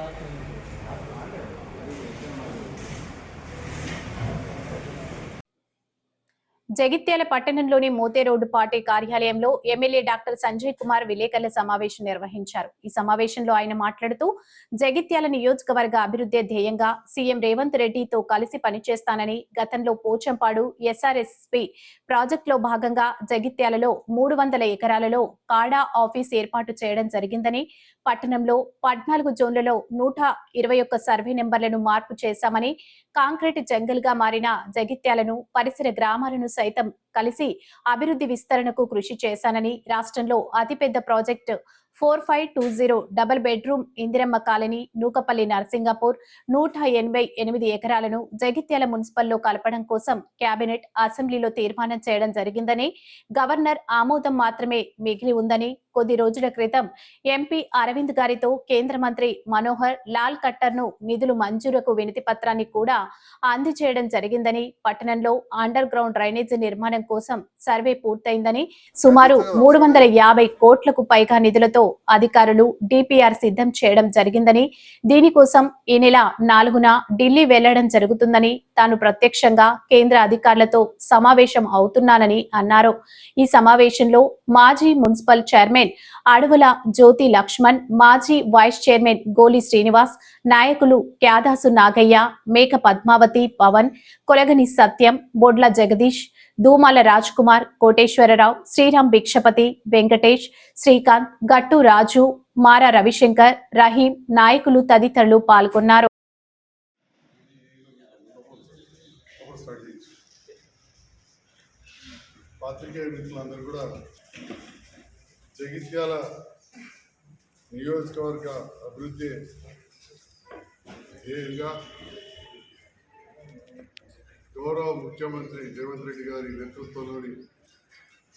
Thank you. Jagtial పట్టణంలోని Mothe road party కార్యాలయంలో MLA doctor Sanjay Kumar విలేకరుల సమావేశం నిర్వహించారు. ఈ సమావేశంలో ఆయన మాట్లాడుతూ జగిత్యాల నియోజకవర్గ అభివృద్ధి ధ్యేయంగా సీఎం రేవంత్ రెడ్డితో కలిసి పనిచేస్తానని గతంలో పోచంపాడు ఎస్ఆర్ఎస్పి ప్రాజెక్టులో భాగంగా జగిత్యాలలో మూడు వందల ఎకరాలలో కాడా ఆఫీస్ ఏర్పాటు చేయడం జరిగిందని పట్టణంలో పద్నాలుగు జోన్లలో నూట ఇరవై ఒక్క సర్వే నెంబర్లను మార్పు చేశామని కాంక్రీట్ జంగల్గా మారిన జగిత్యాలను పరిసర గ్రామాలను సైతం కలిసి అభివృద్ధి విస్తరణకు కృషి చేశానని రాష్ట్రంలో అతిపెద్ద project four five two zero double bedroom Indiramma colony Nukapalli Narsingapur నూట ఎనభై ఎనిమిది ఎకరాలను జగిత్యాల మున్సిపల్లో కలపడం కోసం కేబినెట్ అసెంబ్లీలో తీర్మానం చేయడం జరిగిందని గవర్నర్ ఆమోదం మాత్రమే మిగిలి ఉందని కొద్ది రోజుల క్రితం ఎంపీ అరవింద్ గారితో కేంద్ర మంత్రి మనోహర్ లాల్ కట్టర్ను నిధులు మంజూరుకు వినతి పత్రాన్ని కూడా అందజేయడం జరిగిందని పట్టణంలో అండర్ గ్రౌండ్ డ్రైనేజీ నిర్మాణం కోసం సర్వే పూర్తయిందని సుమారు మూడు వందల యాభై కోట్లకు పైగా నిధులతో అధికారులు డిపిఆర్ సిద్ధం చేయడం జరిగిందని దీనికోసం ఈ నెల నాలుగున ఢిల్లీ వెళ్ళడం జరుగుతుందని తాను ప్రత్యక్షంగా కేంద్ర అధికారులతో సమావేశం అవుతున్నానని అన్నారు. ఈ సమావేశంలో మాజీ మున్సిపల్ చైర్మన్ అడవుల జ్యోతి లక్ష్మణ్ మాజీ వైస్ చైర్మన్ గోలి శ్రీనివాస్ నాయకులు క్యాదాసు నాగయ్య మేక పద్మావతి పవన్ కొలగని సత్యం బొడ్ల జగదీష్ దూమాల రాజ్ కుమార్ కోటేశ్వరరావు శ్రీరామ్ భిక్షపతి వెంకటేష్ శ్రీకాంత్ గట్టు రాజు మారా రవిశంకర్ రహీం నాయకులు తదితరులు పాల్గొన్నారు. పాత్రికేయ మిత్రులందరూ కూడా జగిత్యాల నియోజకవర్గ అభివృద్ధి ధ్యేయంగా గౌరవ ముఖ్యమంత్రి రేవంత్ రెడ్డి గారి నేతృత్వంలోని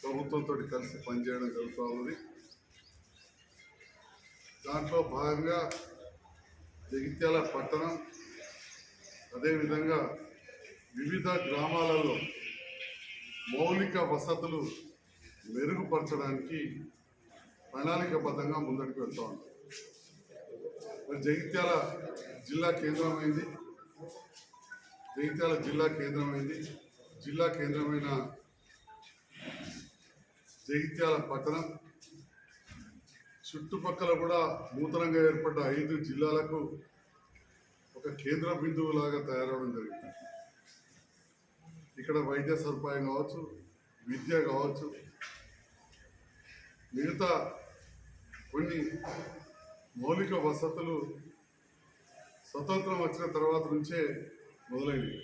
ప్రభుత్వంతో కలిసి పనిచేయడం జరుగుతూ ఉన్నది. దాంట్లో భాగంగా జగిత్యాల పట్టణం అదేవిధంగా వివిధ గ్రామాలలో మౌలిక వసతులు మెరుగుపరచడానికి ప్రణాళికబద్ధంగా ముందడుగు వెళ్తా ఉంటాం మరి జగిత్యాల జిల్లా కేంద్రమైంది. జగిత్యాల జిల్లా కేంద్రమైంది. జిల్లా కేంద్రమైన జగిత్యాల పట్టణం. చుట్టుపక్కల కూడా నూతనంగా ఏర్పడ్డ ఐదు జిల్లాలకు ఒక కేంద్ర బిందువులాగా తయారవడం జరిగింది. ఇక్కడ వైద్య సదుపాయం కావచ్చు విద్య కావచ్చు మిగతా కొన్ని మౌలిక వసతులు స్వతంత్రం వచ్చిన తర్వాత నుంచే మొదలైనవి.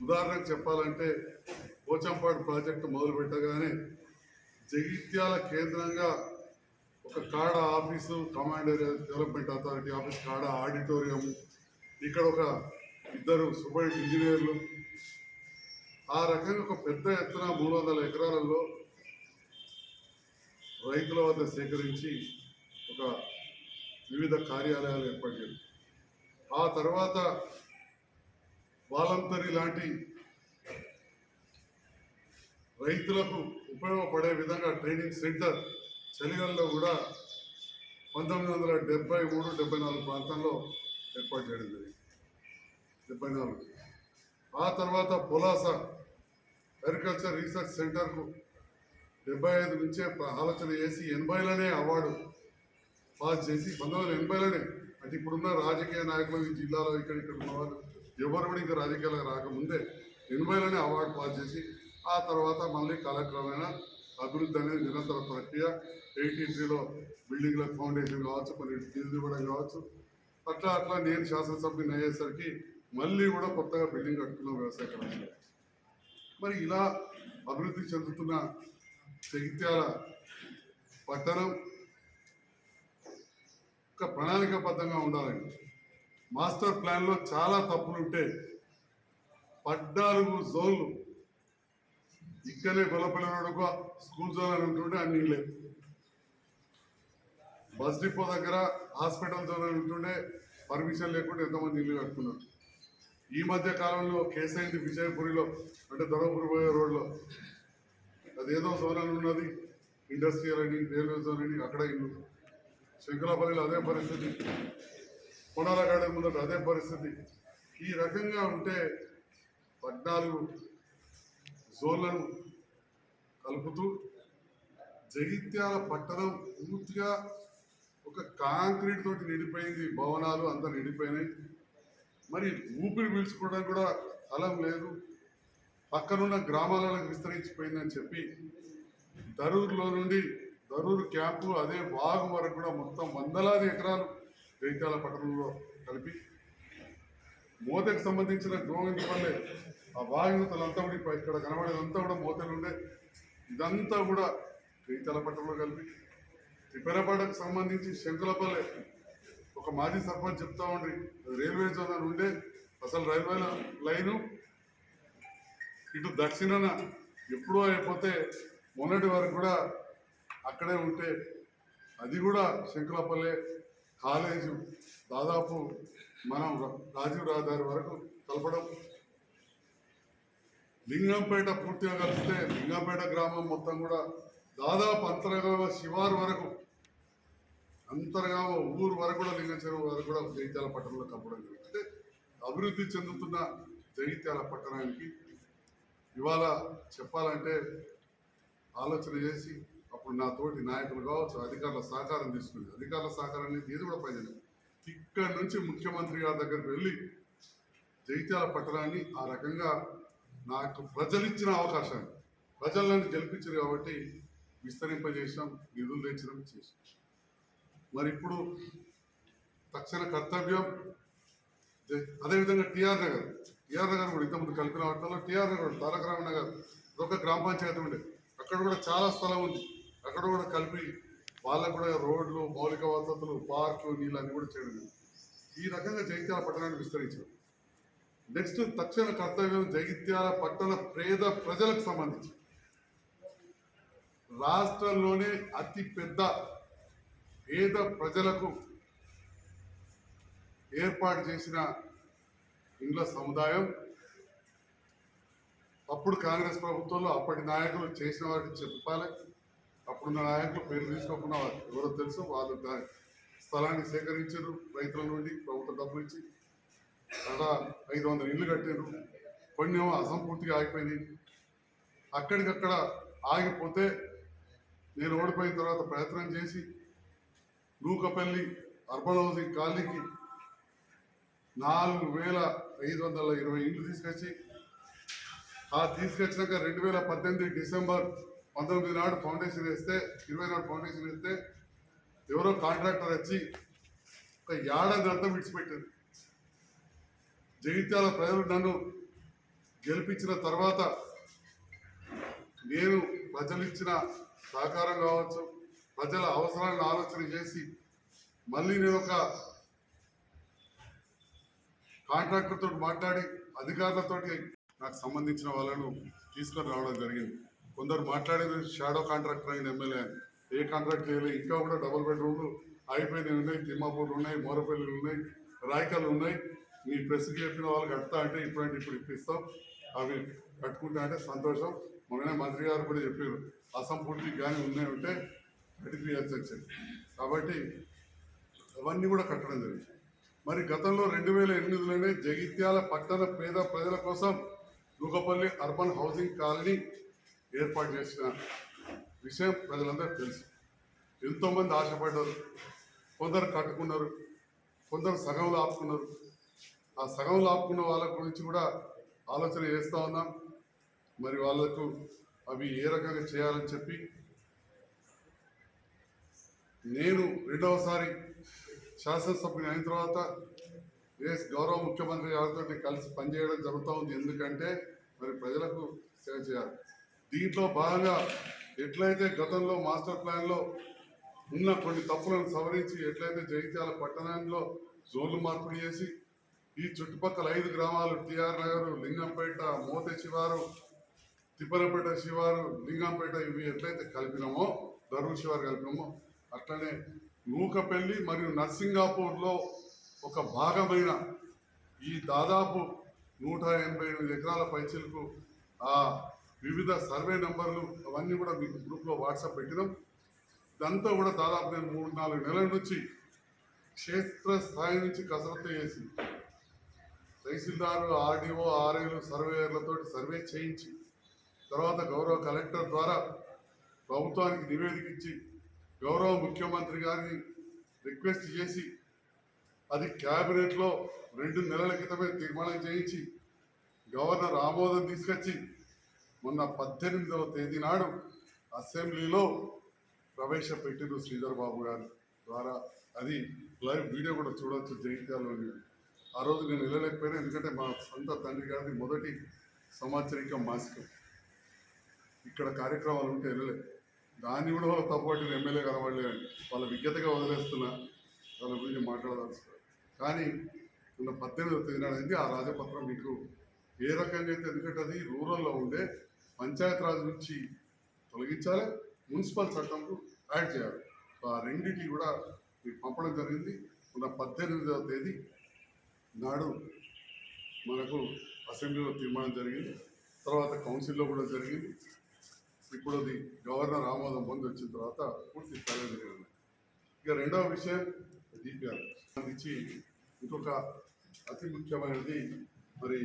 ఉదాహరణకు చెప్పాలంటే పోచంపాడు ప్రాజెక్టు మొదలు పెట్టగానే జగిత్యాల కేంద్రంగా ఒక CADA office command area development authority office CADA auditorium ఇక్కడ ఒక ఇద్దరు సూపర్ ఇంజనీర్లు. ఆ రకంగా ఒక పెద్ద ఎత్తున మూడు వందల ఎకరాలలో రైతుల వద్ద సేకరించి ఒక వివిధ కార్యాలయాలు ఏర్పాటు ఆ తర్వాత వాలంతరీ లాంటి రైతులకు ఉపయోగపడే విధంగా ట్రైనింగ్ సెంటర్ చలిగల్లో కూడా పంతొమ్మిది వందల డెబ్బై మూడు డెబ్బై నాలుగు ప్రాంతంలో ఏర్పాటు చేయడం జరిగింది. డెబ్బై నాలుగు. ఆ తర్వాత పొలాస అగ్రికల్చర్ రీసెర్చ్ సెంటర్కు డెబ్బై ఐదు నుంచే ఆలోచన చేసి ఎనభైలోనే అవార్డు పాస్ చేసి పంతొమ్మిది వందల ఎనభైలోనే. అంటే ఇప్పుడున్న రాజకీయ నాయకులు ఈ జిల్లాలో ఇక్కడ ఇక్కడ ఉన్నవాళ్ళు ఎవరు కూడా ఇంకా రాజకీయాలకు రాకముందే ఎనభైలోనే అవార్డు పాస్ చేసి ఆ తర్వాత మళ్ళీ కాలక్రమేణా అభివృద్ధి అనేది నిరంతర ప్రక్రియ. ఎయిటీ త్రీలో బిల్డింగ్ల ఫౌండేషన్ కావచ్చు కొన్ని నిధులు ఇవ్వడం కావచ్చు. అట్లా అట్లా నేను శాసనసభ్యుని అయ్యేసరికి మళ్ళీ కూడా కొత్తగా బిల్డింగ్ కట్టుకున్నాం వ్యవసాయ కళాశాల. మరి ఇలా అభివృద్ధి చెందుతున్న జగిత్యాల పట్టణం ఒక ప్రణాళికాబద్ధంగా ఉండాలండి. మాస్టర్ ప్లాన్లో చాలా తప్పులుంటే పద్నాలుగు జోన్లు ఇక్కడనే గొల్లపల్లి స్కూల్ జోన్ అని ఉంటుంటే అన్ని లేవు బస్ డిపో దగ్గర హాస్పిటల్ జోన్ అని ఉంటుండే పర్మిషన్ లేకుండా ఎంతమంది ఇల్లు కట్టుకున్నారు? ఈ మధ్య కాలంలో కేసైంది విజయపురిలో అంటే ధర్మపురి పోయే రోడ్లో. అదేదో జోన్ అని ఉన్నది ఇండస్ట్రియల్ అని రైల్వే జోన్ అని అక్కడ ఇల్లు. శంకులాపల్లిలో అదే పరిస్థితి. కొనాల గార్డెన్ ముందట అదే పరిస్థితి. ఈ రకంగా ఉంటే పద్నాలుగు జోన్లను కలుపుతూ జగిత్యాల పట్టణం పూర్తిగా ఒక కాంక్రీట్ తోటి నిండిపోయింది. భవనాలు అంతా నిండిపోయినాయి. మరి ఊపిరి పీల్చుకోవడానికి కూడా స్థలం లేదు. పక్కనున్న గ్రామాలకు విస్తరించిపోయిందని చెప్పి దరూరులో నుండి దరూరు క్యాంపు అదే వాగు వరకు కూడా మొత్తం వందలాది ఎకరాలు జైతాల పట్టణంలో కలిపి మోతకు సంబంధించిన గోవిందపల్లె ఆ వాయుతలంతా కూడా ఇక్కడ కనబడేదంతా కూడా మోతలు ఉండే. ఇదంతా కూడా జైతాల పట్టణంలో కలిపి తిప్పెరపాటకు సంబంధించి శంకులపల్లె ఒక మాజీ సర్పంచ్ చెప్తా ఉండ్రి. అది రైల్వే జోన్ అని ఉండే. అసలు రైల్వే లైను ఇటు దక్షిణాన ఎప్పుడో అయిపోతే మొన్నటి వరకు కూడా అక్కడే ఉంటే అది కూడా శంకులపల్లె కాలేజు దాదాపు మనం రాజీవ్ రహదారి వరకు కలపడం. లింగంపేట పూర్తిగా కలిస్తే లింగంపేట గ్రామం మొత్తం కూడా దాదాపు అంతర్గామ శివారు వరకు అంతర్గామ ఊరు వరకు కూడా లింగం చెరువు వరకు కూడా జగిత్యాల పట్టణంలో కలపడం జరిగింది. అంటే అభివృద్ధి చెందుతున్న జగిత్యాల పట్టణానికి ఇవాళ చెప్పాలంటే ఆలోచన చేసి అప్పుడు నా తోటి నాయకులు కావచ్చు అధికారుల సహకారం తీసుకుంది అధికారుల సహకారం అనేది ఏది కూడా పైన ఇక్కడ నుంచి ముఖ్యమంత్రి గారి దగ్గరికి వెళ్ళి జైత్యాల పట్టణాన్ని ఆ రకంగా నాకు ప్రజలు ఇచ్చిన అవకాశాన్ని ప్రజలను గెలిపించారు కాబట్టి విస్తరింపజేసాం నిధులు తెచ్చడం చేసాం మరి ఇప్పుడు తక్షణ కర్తవ్యం జ- అదేవిధంగా టిఆర్ నగర్. టిఆర్ నగర్ కూడా ఇంతకుముందు కలిపిన వాటిలో టిఆర్ నగర్ తారక రామ నగర్ ఒక గ్రామ పంచాయతీ ఉండేది. అక్కడ కూడా చాలా స్థలం ఉంది. అక్కడ కూడా కలిపి వాళ్ళకు కూడా రోడ్లు మౌలిక వసతులు పార్కులు నీళ్ళు అన్ని కూడా చేయడం ఈ రకంగా జగిత్యాల పట్టణాన్ని విస్తరించారు. నెక్స్ట్ తక్షణ కర్తవ్యం జగిత్యాల పట్టణ పేద ప్రజలకు సంబంధించి. రాష్ట్రంలోనే అతి పెద్ద పేద ప్రజలకు ఏర్పాటు చేసిన ఇండ్ల సముదాయం. అప్పుడు కాంగ్రెస్ ప్రభుత్వంలో అప్పటి నాయకులు చేసిన వారికి చెప్పాలి. అప్పుడున్న నాయకులు పేరు తీసుకోకుండా ఎవరో తెలుసు వాళ్ళు దాని స్థలాన్ని సేకరించారు రైతుల నుండి ప్రభుత్వ డబ్బులు ఇచ్చి అలా ఐదు వందల ఇల్లు కట్టారు కొన్ని అసంపూర్తిగా ఆగిపోయినాయి. అక్కడికక్కడ ఆగిపోతే నేను ఓడిపోయిన తర్వాత ప్రయత్నం చేసి నూకపల్లి అర్బన్ హౌసింగ్ కాలనీకి నాలుగు వేల ఐదు వందల ఇరవై ఇండ్లు తీసుకొచ్చి ఆ తీసుకొచ్చినాక రెండు వేల పద్దెనిమిది డిసెంబర్ పంతొమ్మిది నాడు ఫౌండేషన్ వేస్తే ఇరవై నాడు ఫౌండేషన్ వేస్తే ఎవరో కాంట్రాక్టర్ వచ్చి ఒక ఏడాది అంతా విడిచిపెట్టారు. జగిత్యాల ప్రజలు నన్ను గెలిపించిన తర్వాత నేను ప్రజలు ఇచ్చిన సహకారం కావచ్చు ప్రజల అవసరాలను ఆలోచన చేసి మళ్ళీ నేను ఒక కాంట్రాక్టర్తో మాట్లాడి అధికారులతోటి నాకు సంబంధించిన వాళ్ళను తీసుకొని రావడం జరిగింది. కొందరు మాట్లాడేది షాడో కాంట్రాక్టర్ అయిన ఎమ్మెల్యే. అని. ఏ కాంట్రాక్ట్ చేయలేదు ఇంకా కూడా డబుల్ బెడ్రూమ్లు అయిపోయినవి ఉన్నాయి తిమ్మాపూర్లు ఉన్నాయి మోరపల్లిలు ఉన్నాయి రాయకలు ఉన్నాయి. మీ ప్రెస్కి చెప్పిన వాళ్ళు కడతా అంటే ఇప్పుడంటే ఇప్పుడు ఇప్పిస్తాం. అవి కట్టుకుంటా అంటే సంతోషం. మొన్ననే మంత్రి గారు కూడా చెప్పారు అసంపూర్తి కానీ ఉన్నాయి ఉంటే కట్టిపియచ్చు అని కాబట్టి అవన్నీ కూడా కట్టడం జరిగింది. మరి గతంలో రెండు వేల ఎనిమిదిలోనే జగిత్యాల పట్టణ పేద ప్రజల కోసం నూకపల్లి అర్బన్ హౌసింగ్ కాలనీ ఏర్పాటు చేసిన విషయం ప్రజలందరూ తెలుసు. ఎంతోమంది ఆశపడ్డారు కొందరు కట్టుకున్నారు కొందరు సగంలో ఆపుకున్నారు. ఆ సగంలో ఆపుకున్న వాళ్ళ గురించి కూడా ఆలోచన చేస్తూ ఉన్నాం. మరి వాళ్ళకు అవి ఏ రకంగా చేయాలని చెప్పి నేను రెండవసారి శాసనసభ్యుని అయిన తర్వాత ఏ గౌరవ ముఖ్యమంత్రి గారితో కలిసి పనిచేయడం జరుగుతూ ఉంది. ఎందుకంటే మరి ప్రజలకు సేవ చేయాలి. దీంట్లో భాగంగా ఎట్లయితే గతంలో మాస్టర్ ప్లాన్లో ఉన్న కొన్ని తప్పులను సవరించి ఎట్లయితే జగిత్యాల పట్టణంలో జోన్లు మార్పులు చేసి ఈ చుట్టుపక్కల ఐదు గ్రామాలు టిఆర్ నగర్ లింగంపేట మోతే శివారు తిప్పనపేట శివారు లింగంపేట ఇవి ఎట్లయితే కలిపినామో దరూర్ శివారు కలిపినామో అట్లనే నూకపల్లి మరియు నర్సింగాపూర్లో ఒక భాగమైన ఈ దాదాపు నూట ఎనభై ఎనిమిది ఎకరాల పైచీలకు ఆ వివిధ సర్వే నెంబర్లు అవన్నీ కూడా మీకు గ్రూప్లో వాట్సాప్ పెట్టినాం. ఇదంతా కూడా దాదాపు నేను మూడు నాలుగు నెలల నుంచి క్షేత్ర స్థాయి నుంచి కసరత్తు చేసి తహసీల్దారులు ఆర్డీఓ ఆర్ఏలు సర్వేయర్లతో సర్వే చేయించి తర్వాత గౌరవ కలెక్టర్ ద్వారా ప్రభుత్వానికి నివేదిక ఇచ్చి గౌరవ ముఖ్యమంత్రి గారిని రిక్వెస్ట్ చేసి అది క్యాబినెట్లో రెండు నెలల క్రితమే తీర్మానం చేయించి గవర్నర్ ఆమోదం తీసుకొచ్చి మొన్న పద్దెనిమిదవ తేదీ నాడు అసెంబ్లీలో ప్రవేశపెట్టిన శ్రీధర్ బాబు గారు ద్వారా. అది లైవ్ వీడియో కూడా చూడవచ్చు జైత్యాలోని ఆ రోజు నేను వెళ్ళలేకపోయినా ఎందుకంటే మా సొంత తండ్రి గారిది మొదటి సంవత్సరిక మాసికం. ఇక్కడ కార్యక్రమాలు ఉంటే వెళ్ళలేదు దాన్ని కూడా వాళ్ళు తప్పుపట్టిన ఎమ్మెల్యే కనబడలేదు వాళ్ళ విజ్ఞతగా వదిలేస్తున్నా వాళ్ళ గురించి మాట్లాడదాల్సి కానీ ఉన్న పద్దెనిమిదవ తేదీ నాడు అయింది ఆ రాజపత్రం మీకు ఏ రకంగా అయితే ఎందుకంటే అది రూరల్లో ఉండే పంచాయత్ రాజు నుంచి తొలగించాలి మున్సిపల్ చట్టంకు యాడ్ చేయాలి. సో ఆ రెండింటిని కూడా మీకు పంపడం జరిగింది. ఉన్న పద్దెనిమిదవ తేదీ నాడు మనకు అసెంబ్లీలో తీర్మానం జరిగింది. తర్వాత కౌన్సిల్లో కూడా జరిగింది. ఇప్పుడు అది గవర్నర్ ఆమోదం పొంది వచ్చిన తర్వాత పూర్తి స్థాయిలో జరిగింది. ఇక రెండవ విషయం డిపిఆర్. సంబంధించి ఇంకొక అతి ముఖ్యమైనది మరి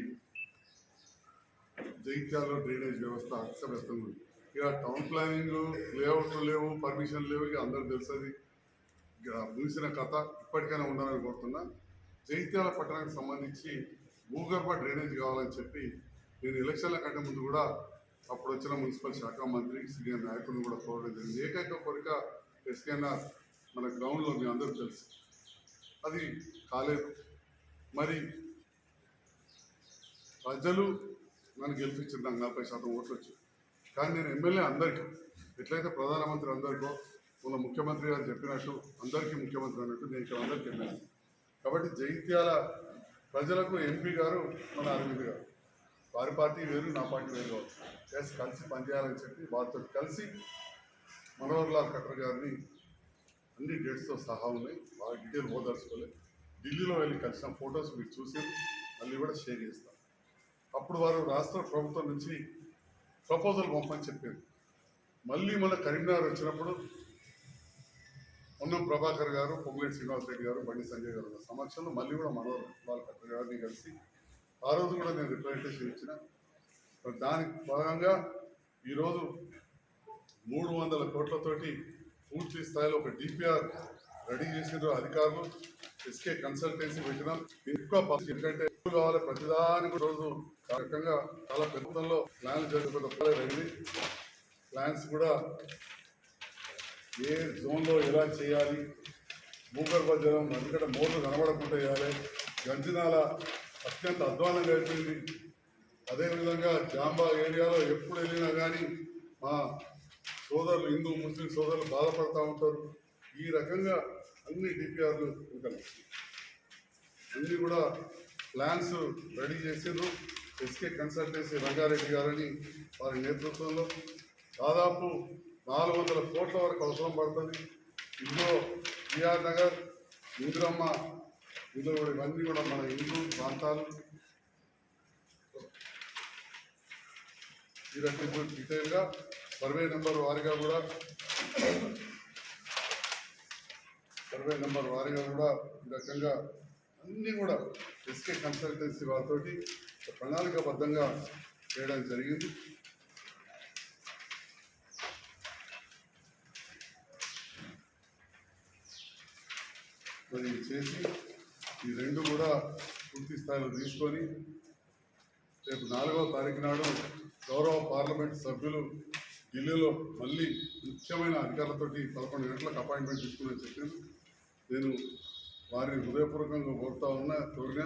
జగిత్యాలలో డ్రైనేజ్ వ్యవస్థ అస్తవ్యస్తంగా ఉంది ఇక టౌన్ ప్లానింగ్ లేఅవుట్లు లేవు పర్మిషన్ లేవు ఇక అందరూ తెలుస్తుంది ఇక ముగిసిన కథ ఇప్పటికైనా ఉండాలని కోరుతున్నా. జైత్యాల పట్టణానికి సంబంధించి భూగర్భ డ్రైనేజ్ కావాలని చెప్పి నేను ఎలక్షన్ల కంటే ముందు కూడా అప్పుడు వచ్చిన మున్సిపల్ శాఖ మంత్రి సీనియర్ నాయకులను కూడా కోరడం జరిగింది. ఏకైక కోరిక ఎస్కేఎన్ఆర్ మన గ్రౌండ్లో మీ అందరూ తెలుసు. అది కాలేదు. మరి ప్రజలు నన్ను గెలిపించింది నాకు నలభై శాతం ఓట్లు వచ్చాయి. కానీ నేను ఎమ్మెల్యే అందరికీ ఎట్లయితే ప్రధానమంత్రి అందరికో మన ముఖ్యమంత్రి గారు చెప్పినట్టు అందరికీ ముఖ్యమంత్రి అన్నట్టు నేను ఇక్కడ అందరికీ ఎమ్మెల్యే కాబట్టి జైత్యాల ప్రజలకు ఎంపీ గారు మన అరవింద్ గారు. వారి పార్టీ వేరు నా పార్టీ వేరు కావచ్చు. ఎస్ కలిసి పనిచేయాలని చెప్పి వారితో కలిసి మనోహర్ లాల్ ఖట్టర్ గారిని అన్ని డేట్స్తో సహా ఉన్నాయి. బాగా డీటెయిల్ పోదలుచుకోలేదు ఢిల్లీలో వెళ్ళి కలిసిన ఫొటోస్ మీరు చూసి మళ్ళీ కూడా షేర్ చేస్తాను అప్పుడు వారు రాష్ట్ర ప్రభుత్వం నుంచి ప్రపోజల్ పంపని చెప్పారు. మళ్ళీ మన కరీంనగర్ వచ్చినప్పుడు పొన్నం ప్రభాకర్ గారు పొంగులేటి శ్రీనివాస్ రెడ్డి గారు బండి సంజయ్ గారు సమక్షంలో మళ్ళీ కూడా మనోహర్ వాళ్ళ ఖట్టర్ గారిని కలిసి ఆ రోజు కూడా నేను రిప్రజెంటేషన్ ఇచ్చిన. మరి దానికి భాగంగా ఈరోజు మూడు వందల కోట్లతోటి పూర్తి స్థాయిలో ఒక డిపిఆర్ రెడీ చేసిన అధికారులు. ఎస్కే కన్సల్టెన్సీ పెట్టినాం. ఎక్కువ ఎందుకంటే కావాలి ప్రతిదానికి రోజు రకంగా చాలా పెద్ద ప్లాన్ జరిగిపోయింది ప్లాన్స్ కూడా ఏ జోన్లో ఎలా చేయాలి భూగర్భ జలం ఎందుకంటే మోటార్ కనబడకుండా చేయాలి గంజినాల అత్యంత అధ్వానంగా అయిపోయింది. అదేవిధంగా జాంబా ఏరియాలో ఎప్పుడు వెళ్ళినా కానీ మా సోదరులు హిందూ ముస్లిం సోదరులు బాధపడుతూ ఉంటారు. ఈ రకంగా అన్ని డిపిఆర్లు ఉంటాయి. అన్నీ కూడా ప్లాన్స్ రెడీ చేసిండ్రు. ఎస్కే కన్సల్టెన్సీ రంగారెడ్డి గారని వారి నేతృత్వంలో దాదాపు నాలుగు వందల కోట్ల వరకు అవసరం పడుతుంది. ఇందులో బిఆర్ నగర్ ఇందిరమ్మ ఇందులో కూడా ఇవన్నీ కూడా మన హిందూ ప్రాంతాలు. ఈ రకంగా డీటెయిల్గా సర్వే నెంబర్ వారిగా కూడా సర్వే నెంబర్ వారిగా కూడా ఈ రకంగా అన్నీ కూడా ఎస్కే కన్సల్టెన్సీ వారితోటి ప్రణాళికబద్ధంగా ప్రణాళికాబద్ధంగా చేయడం జరిగింది. మరి చేసి ఈ రెండు కూడా పూర్తి స్థాయిలో తీసుకొని రేపు నాలుగవ తారీఖు నాడు గౌరవ పార్లమెంట్ సభ్యులు ఢిల్లీలో మళ్ళీ ముఖ్యమైన అధికారులతోటి పదకొండు గంటలకు అపాయింట్మెంట్ తీసుకుని చెప్పాను నేను వారిని హృదయపూర్వకంగా కోరుతా ఉన్నా కోరినా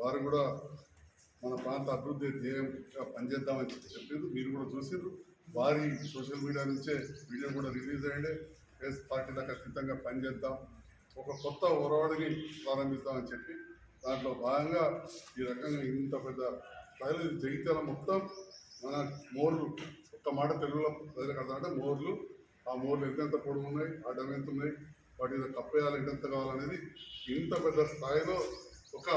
వారు కూడా మన ప్రాంత అభివృద్ధి ధ్యేయంగా పనిచేద్దామని చెప్పి చెప్పారు. మీరు కూడా చూసారు వారి సోషల్ మీడియా నుంచే వీడియో కూడా రిలీజ్ అయ్యండి ఫేస్ పార్టీ దాకా ఖచ్చితంగా పనిచేద్దాం. ఒక కొత్త ఒరవడిని ప్రారంభిస్తామని చెప్పి దాంట్లో భాగంగా ఈ రకంగా ఇంత పెద్ద స్థాయిలో జగిత్యాల మొత్తం మన మోర్లు ఒక్క మాట తెలుగులో ప్రజలకు అర్థం అంటే మోర్లు ఆ మోర్లు ఎంతెంత పొడుగు ఉన్నాయి అడ్డం ఎంత ఉన్నాయి వాటి మీద కప్పేయాలి కావాలనేది ఇంత పెద్ద స్థాయిలో ఒక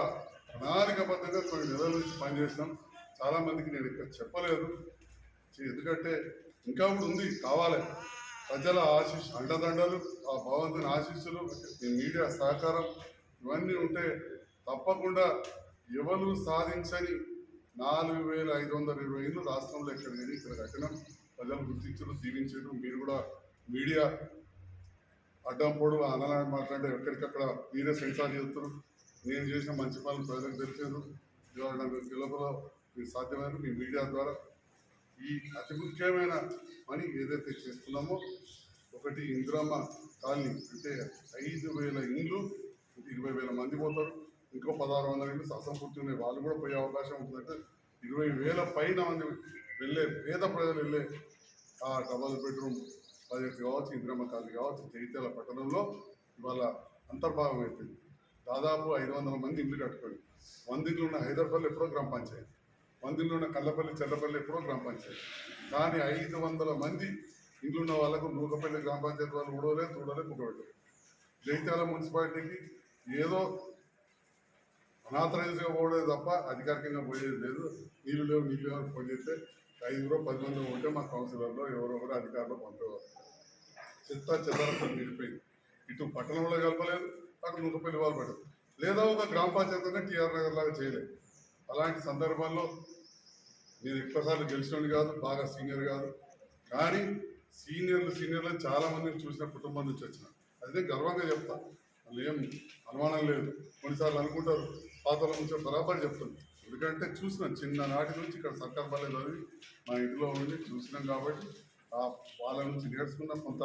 ప్రణాళికబద్ధంగా కొన్ని నెలల నుంచి పనిచేసినాం చాలామందికి నేను ఇక్కడ చెప్పలేదు. ఎందుకంటే ఇంకా కూడా ఉంది కావాలి. ప్రజల ఆశీస్ అండదండలు ఆ భగవంతుని ఆశీస్సులు మీడియా సహకారం ఇవన్నీ ఉంటే తప్పకుండా ఎవరు సాధించని నాలుగు వేల ఐదు వందల ఇరవై ఐదు రాష్ట్రంలో ఎక్కడ కానీ ఇక్కడ కట్టినాం. ప్రజలు గుర్తించడం దీవించడం మీరు కూడా మీడియా అడ్డం పొడు అనలాంటి మాట్లాడే ఎక్కడికక్కడ మీరే సెన్సార్ చేస్తారు. నేను చేసిన మంచి పనులు ప్రజలకు తెలిసారు ఇవాళ నాకు గెలుపులో మీరు సాధ్యమైన మీ మీడియా ద్వారా ఈ అతి ముఖ్యమైన పని ఏదైతే చేస్తున్నామో ఒకటి ఇందిరమ్మ కాలనీ అంటే ఐదు వేల ఇండ్లు ఇరవై వేల మంది పోతారు. ఇంకో పదహారు వందల ఇండ్లు అసంపూర్తి ఉన్నాయి. వాళ్ళు కూడా పోయే అవకాశం ఉంటుందంటే ఇరవై వేల పైన మంది వెళ్ళే పేద ప్రజలు వెళ్ళే ఆ డబల్ బెడ్రూమ్ ప్రాజెక్ట్ కావచ్చు ఇందిరమ్మ కాలనీ కావచ్చు జగిత్యాల పట్టణంలో ఇవాళ అంతర్భాగం అయిపోయింది. దాదాపు ఐదు వందల మంది ఇల్లు కట్టుకోండి వంద ఇల్లు ఉన్న హైదరాబాద్లో ఎప్పుడో గ్రామ పంచాయతీ వంద ఇల్లు ఉన్న కల్లపల్లి చెల్లపల్లి ఎప్పుడో గ్రామ పంచాయతీ. కానీ ఐదు వందల మంది ఇల్లు ఉన్న వాళ్ళకు నూకపల్లి గ్రామ పంచాయతీ వాళ్ళు ఊడలేదు చూడలే కుక్కబెట్టారు జగిత్యాల మున్సిపాలిటీకి ఏదో అనాథరైజ్గా పోవడమే తప్ప అధికారికంగా పోయేది లేదు. నీళ్ళు లేవు నీళ్ళు లేవు ఫోన్ చేస్తే ఐదుగురో పది మంది ఉంటే మా కౌన్సిలర్లో ఎవరో ఒకరు అధికారులు పంపేవారు. చెత్త చెదారంతో నిండిపోయింది ఇటు పట్టణంలో కలపలేదు అటు నూకపల్లి వాళ్ళు పెట్టదు లేదా ఒక గ్రామ పంచాయతీనే టీఆర్ నగర్ లాగా చేయలేదు. అలాంటి సందర్భాల్లో నేను ఎక్కువసార్లు గెలిచినోని కాదు బాగా సీనియర్ కాదు. కానీ సీనియర్లు సీనియర్లు చాలామందిని చూసిన కుటుంబం నుంచి వచ్చిన. అదే గర్వంగా చెప్తా. వాళ్ళు ఏం అనుమానం లేదు. కొన్నిసార్లు అనుకుంటారు పాతల నుంచి బరాబర్ చెప్తాను ఎందుకంటే చూసిన చిన్ననాటి నుంచి ఇక్కడ సర్కార్ పల్లె చదివి మా ఇంట్లో ఉండి చూసినాం కాబట్టి ఆ వాళ్ళ నుంచి నేర్చుకున్న కొంత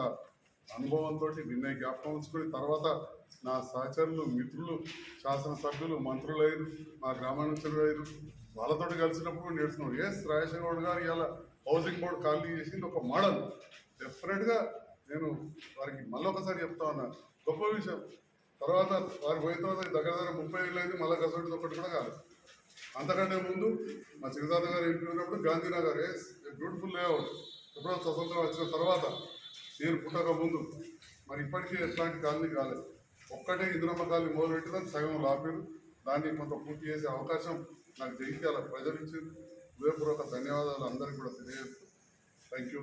అనుభవంతో వినయ జ్ఞాపకం ఉంచుకొని తర్వాత నా సహచరులు మిత్రులు శాసనసభ్యులు మంత్రులు మా గ్రామం నుంచి వాళ్ళతో కలిసినప్పుడు నేర్చుకున్నాడు ఎస్ రాజశేఖర గౌడ్ గారు ఇలా హౌసింగ్ బోర్డు ఖాళీ చేసింది ఒక మోడల్. డెఫినెట్గా నేను వారికి మళ్ళీ ఒకసారి చెప్తా ఉన్నా. గొప్ప విషయం. తర్వాత వారు పోయిన తర్వాత దగ్గర దగ్గర ముప్పై ఏళ్ళు అయింది మళ్ళీ కసోటి ఒకటి కూడా కాదు అంతకంటే ముందు మా చిరుదాత గారు ఎంపీ ఉన్నప్పుడు గాంధీనగర్ ఎస్ బ్యూటిఫుల్ లేఅవుట్. ఎప్పుడో స్వతంత్రం వచ్చిన తర్వాత నేను పుట్టక ముందు మరి ఇప్పటికీ ఎట్లాంటి కాలనీ కాలేదు. ఒక్కటే ఇంద్రమ్మ కాలనీ మొదలుపెట్టిన సగం లాపారు. దాన్ని కొంత పూర్తి చేసే అవకాశం నాకు జయించాల ప్రజలు ఇచ్చింది హృదయపూర్వక ధన్యవాదాలు అందరికీ కూడా తెలియజేస్తూ. Thank you